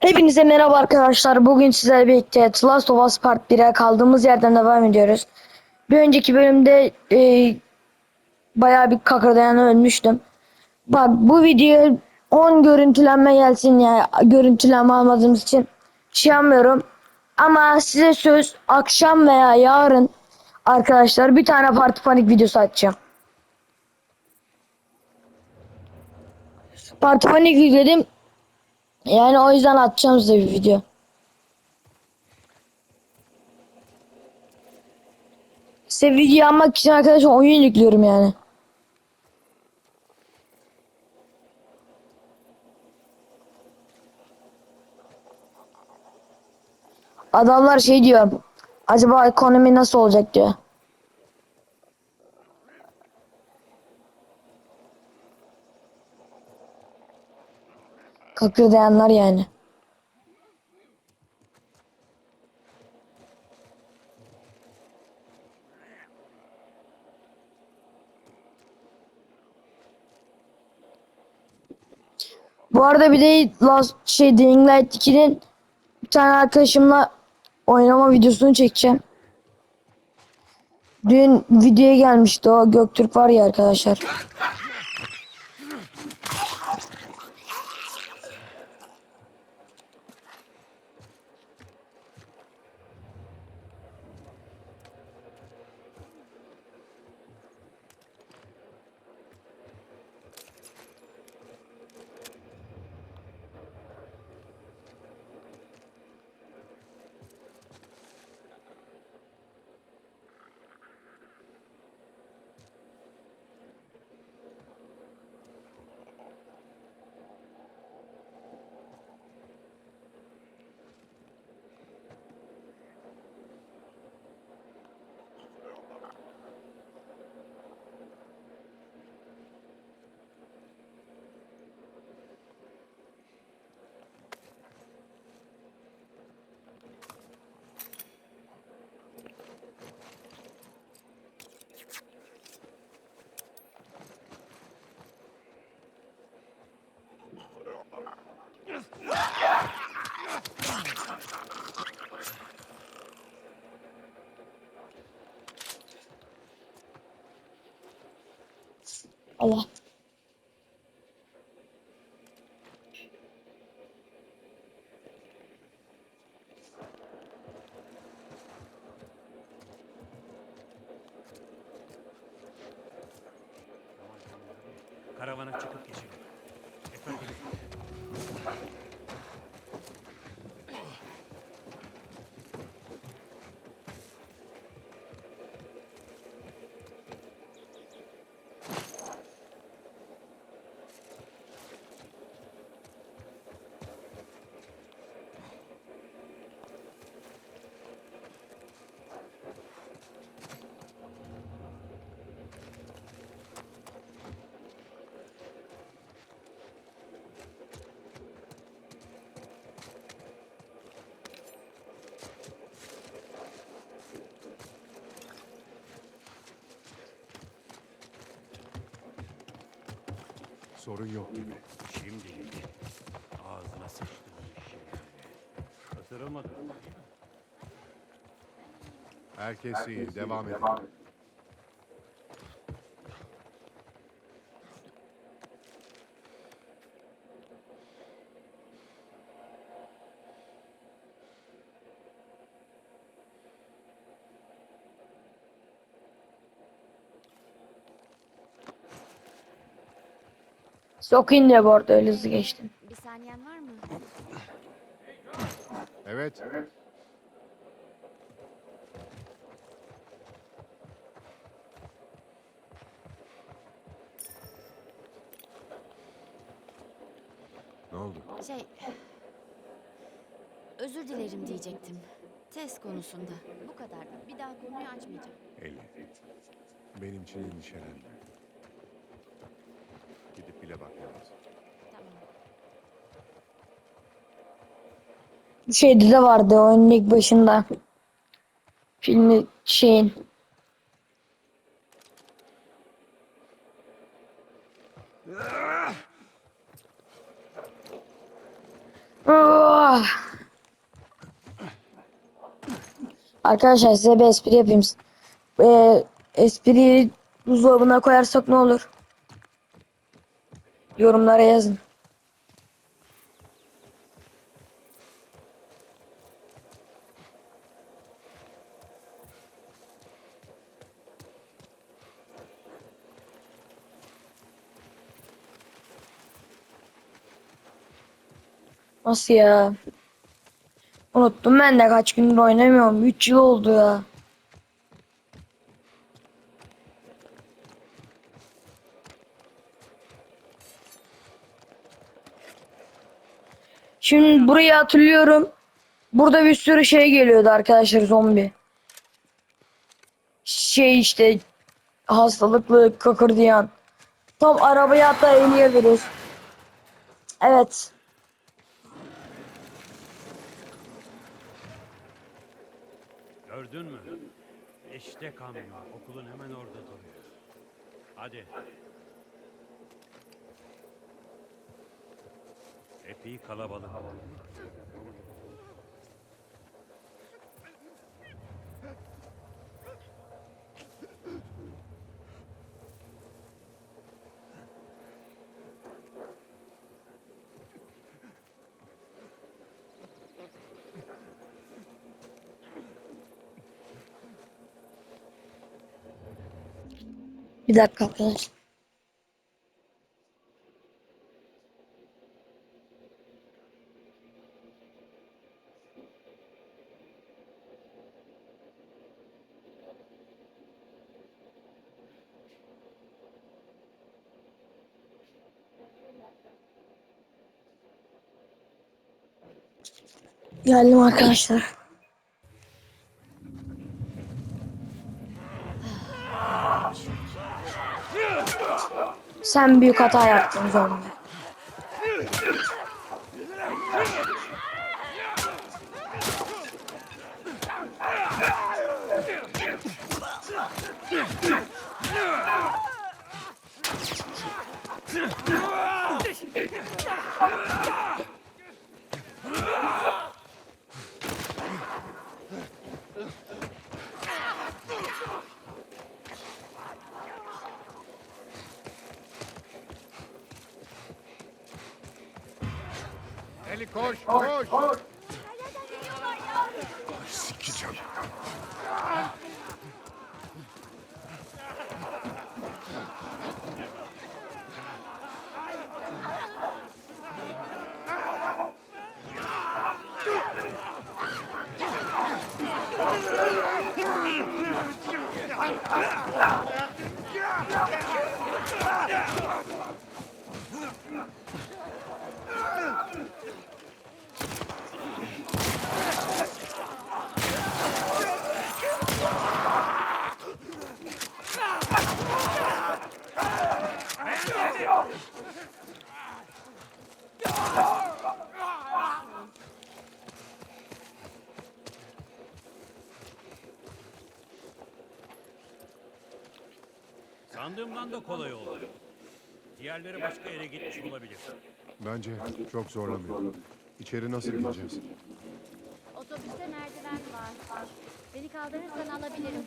Hepinize merhaba arkadaşlar. Bugün sizlerle birlikte The Last of Us Part 1'e kaldığımız yerden devam ediyoruz. Bir önceki bölümde e, bayağı bir kakırdayan ölmüştüm. Bak bu video 10 görüntülenme gelsin ya. Görüntülenme almadığımız için şey yapmıyorum. Ama size söz akşam veya yarın arkadaşlar bir tane parti panik videosu atacağım. Parti panik yükledim. Yani o yüzden atacağım size bir video. Size video almak için arkadaşlar oyun yüklüyorum yani. Adamlar şey diyor. Acaba ekonomi nasıl olacak diyor. Kakırdayanlar yani. Bu arada bir de Last şey Dying Light 2'nin bir tane arkadaşımla oynama videosunu çekeceğim. Dün videoya gelmişti o Göktürk var ya arkadaşlar. Allah. Karavana çıkıp geçelim. Efendim, Sorun yok gibi. şimdi ağzına sıçtım işi. Isırılmadı. Herkes iyi. Devam edin. Sokayım diye bu arada öyle hızlı geçtim. Bir saniyen var mı? Evet. Ne oldu? Şey... Özür dilerim diyecektim. Test konusunda. Bu kadar. Bir daha konuyu açmayacağım. Elif. Benim için endişelenme. Şeyde de vardı oyunun ilk başında. Filmi şeyin. Ah. Arkadaşlar size bir espri yapayım. Ee, espriyi buzdolabına koyarsak ne olur? Yorumlara yazın. Nasıl ya? Unuttum ben de kaç gündür oynamıyorum. 3 yıl oldu ya. Şimdi burayı hatırlıyorum. Burada bir sürü şey geliyordu arkadaşlar zombi. Şey işte hastalıklı kakırdayan. Tam arabaya hatta eleyebiliriz. Evet. Gördün mü? İşte kamyon. Okulun hemen orada duruyor. Hadi. Epey kalabalık. Bir dakika arkadaşlar. Geldim arkadaşlar. Sen büyük hata yaptın zombi. Eli koş, koş. Sikeceğim. Sandığımdan da kolay oldu. Diğerleri başka yere gitmiş olabilir. Bence çok zorlamıyor. İçeri nasıl gireceğiz? Otobüste merdiven var. Beni kaldırırsan alabilirim.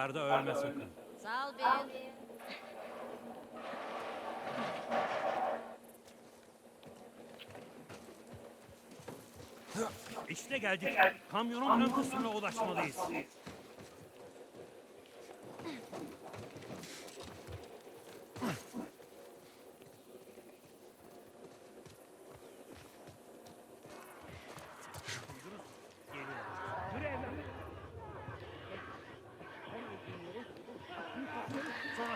Yukarıda ölme sakın. Sağ ol Bill. İşte geldik. Kamyonun ön kısmına ulaşmalıyız.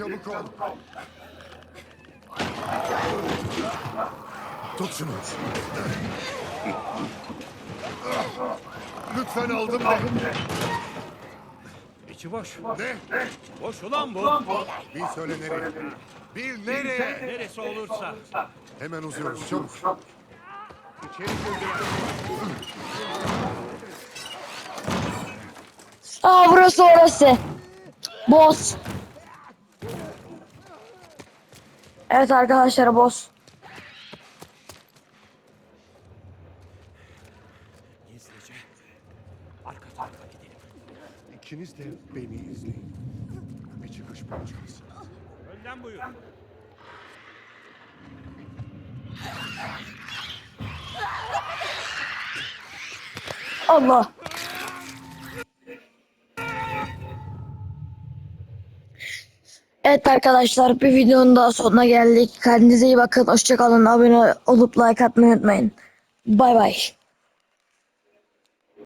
çabuk ol. Tut şunu. Lütfen aldım de. İçi boş. Ne? Boş ulan bu. Bir söyle nereye? Bir nereye? Neresi olursa. Hemen uzuyoruz çabuk. İçeri girdiler. Aa burası orası. Boss. Evet arkadaşlar boss. Gizlice. Arka tarafa gidelim. İkiniz de beni izleyin. Bir çıkış bulacağız. Önden buyur. Allah. Evet arkadaşlar bir videonun daha sonuna geldik. Kendinize iyi bakın. Hoşçakalın. Abone olup like atmayı unutmayın. Bay bay.